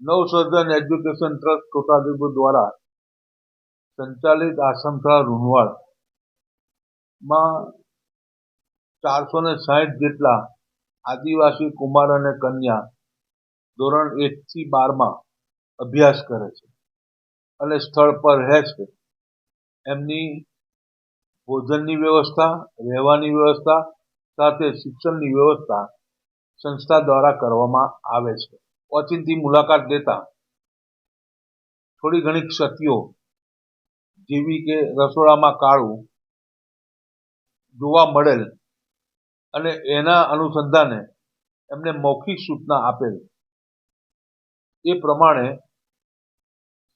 નવસર્જન education trust Chhota Udepur દ્વારા સંચાલિત આશ્રમશાળા રૂનવાડમાં ચારસો ને સાહીઠ જેટલા આદિવાસી કુમાર અને કન્યા ધોરણ એકથી બારમાં અભ્યાસ કરે છે અને સ્થળ પર રહે છે. એમની ભોજનની વ્યવસ્થા, રહેવાની વ્યવસ્થા સાથે શિક્ષણની વ્યવસ્થા સંસ્થા દ્વારા કરવામાં આવે છે. ઓચિંતી મુલાકાત લેતા થોડી ઘણી ક્ષતિઓ, જેવી કે રસોડામાં કાળું જોવા મળેલ અને એના અનુસંધાને એમને મૌખિક સૂચના આપેલ. એ પ્રમાણે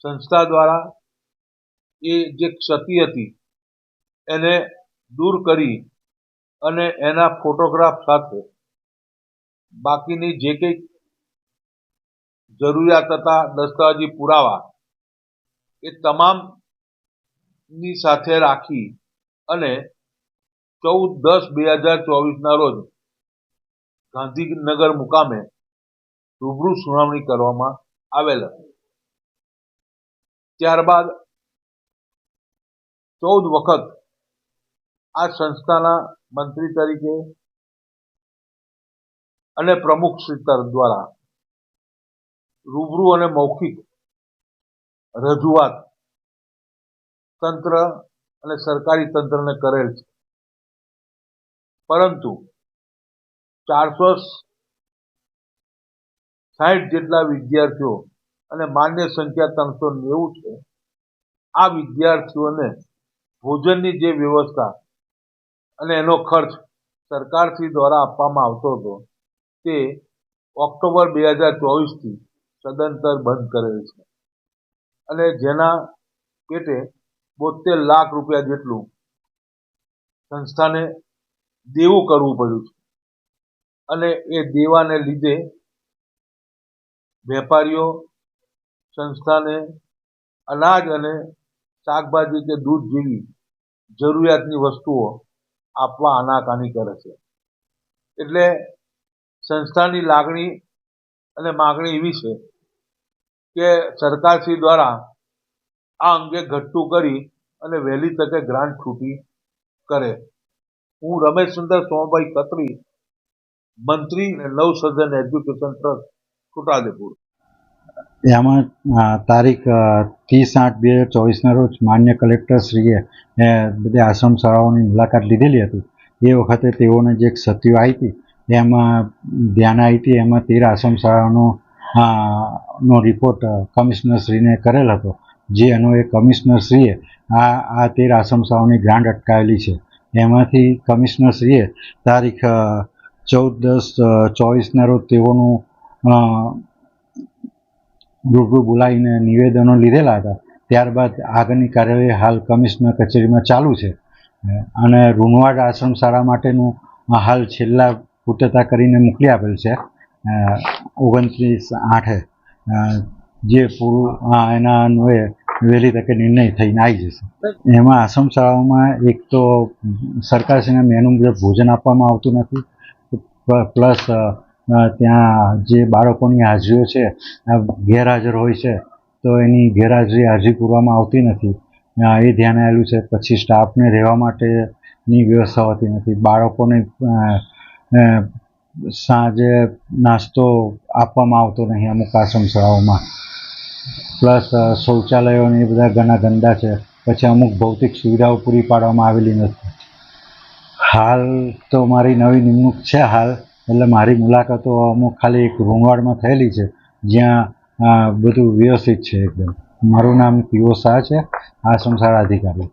સંસ્થા દ્વારા એ જે ક્ષતિ હતી એને દૂર કરી અને એના ફોટોગ્રાફ સાથે બાકીની જે કંઈક જરૂરિયાત હતા દસ્તાવેજી પુરાવા એ તમામની સાથે રાખી અને ચૌદ દસ બે હજાર ચોવીસના રોજ ગાંધીનગર મુકામે રૂબરૂ સુનાવણી કરવામાં આવેલ ત્યારબાદ ચૌદ વખત આ સંસ્થાના મંત્રી તરીકે અને પ્રમુખ દ્વારા રૂબરૂ અને મૌખિક રજૂઆત તંત્ર અને સરકારી તંત્રને કરેલ છે. પરંતુ ચારસો સાહીઠ જેટલા વિદ્યાર્થીઓ અને માન્ય સંખ્યા ત્રણસો નેવું છે, આ વિદ્યાર્થીઓને ભોજનની જે વ્યવસ્થા અને એનો ખર્ચ સરકારશ્રી દ્વારા આપવામાં આવતો હતો તે ઓક્ટોબર બે હજાર ચોવીસથી સદંતર બંધ કરેલ છે. અને જેના પેટે બોતેર લાખ રૂપિયા જેટલું સંસ્થાને દેવું કરવું પડ્યું છે. અને એ દેવાને લીધે વેપારીઓ સંસ્થાને અનાજ અને શાકભાજી કે દૂધ જેવી જરૂરિયાતની વસ્તુઓ આપવા આનાકાની કરે છે. એટલે સંસ્થાની લાગણી અને માગણી એવી છે કે સરકારશ્રી દ્વારા આ અંગે ઘટતું કરી અને વહેલી તકે ગ્રાન્ટ છૂટી કરે. હું રમેશ સુંદર સોમભાઈ કતરી મંત્રી અને નવસર્જન એજ્યુકેશન ટ્રસ્ટ છોટાદેપુર એમાં તારીખ ત્રીસ આઠ બે હજાર ચોવીસના રોજ માન્ય કલેક્ટરશ્રીએ બધી આશ્રમ શાળાઓની મુલાકાત લીધેલી હતી. એ વખતે તેઓને જે ક્ષતિઓ આવી હતી એમાં ધ્યાન આવી હતી એમાં તેર આશ્રમ શાળાનો અ, નો રિપોર્ટ કમિશનરશ્રીને કરેલ હતો. જે અન્વયે કમિશનરશ્રીએ આ આ તેર આશ્રમ ગ્રાન્ડ ગ્રાન્ટ અટકાવેલી છે. એમાંથી કમિશનરશ્રીએ તારીખ ચૌદ, દસ ચોવીસના રોજ તેઓનું રૂબરૂ બોલાવીને નિવેદનો લીધેલા હતા. ત્યારબાદ આગળની કાર્યવાહી હાલ કમિશનર કચેરીમાં ચાલુ છે. અને રૂનવાડ આશ્રમ શાળા માટેનું હાલ છેલ્લા પૂર્તતા કરીને મોકલી આપેલ છે. ઓગણત્રીસ આઠે જે પૂરું એના અન્વયે વહેલી તકે નિર્ણય થઈને આવી જશે. એમાં આશ્રમ શાળાઓમાં એક તો સરકારશ્રીના મેનુ મુજબ ભોજન આપવામાં આવતું નથી. પ્લસ ત્યાં જે બાળકોની હાજરીઓ છે ગેરહાજર હોય છે, તો એની ગેરહાજરી હાજરી પૂરવામાં આવતી નથી. એ ધ્યાને આવેલું છે. પછી સ્ટાફને રહેવા માટેની વ્યવસ્થા હોતી નથી. બાળકોને સાંજે નાસ્તો આપવામાં આવતો નહીં અમુક આશ્રમ શાળાઓમાં પ્લસ શૌચાલયોને એ બધા ઘણા ગંદા છે. પછી અમુક ભૌતિક સુવિધાઓ પૂરી પાડવામાં આવેલી નથી. હાલ તો મારી નવી નિમણૂક છે હાલ. એટલે મારી મુલાકાતો અમુક ખાલી એક રૂંવાડમાં થયેલી છે. જ્યાં બધું વ્યવસ્થિત છે એકદમ. મારું નામ પીઓ શાહ છે આશ્રમ શાળા અધિકારી.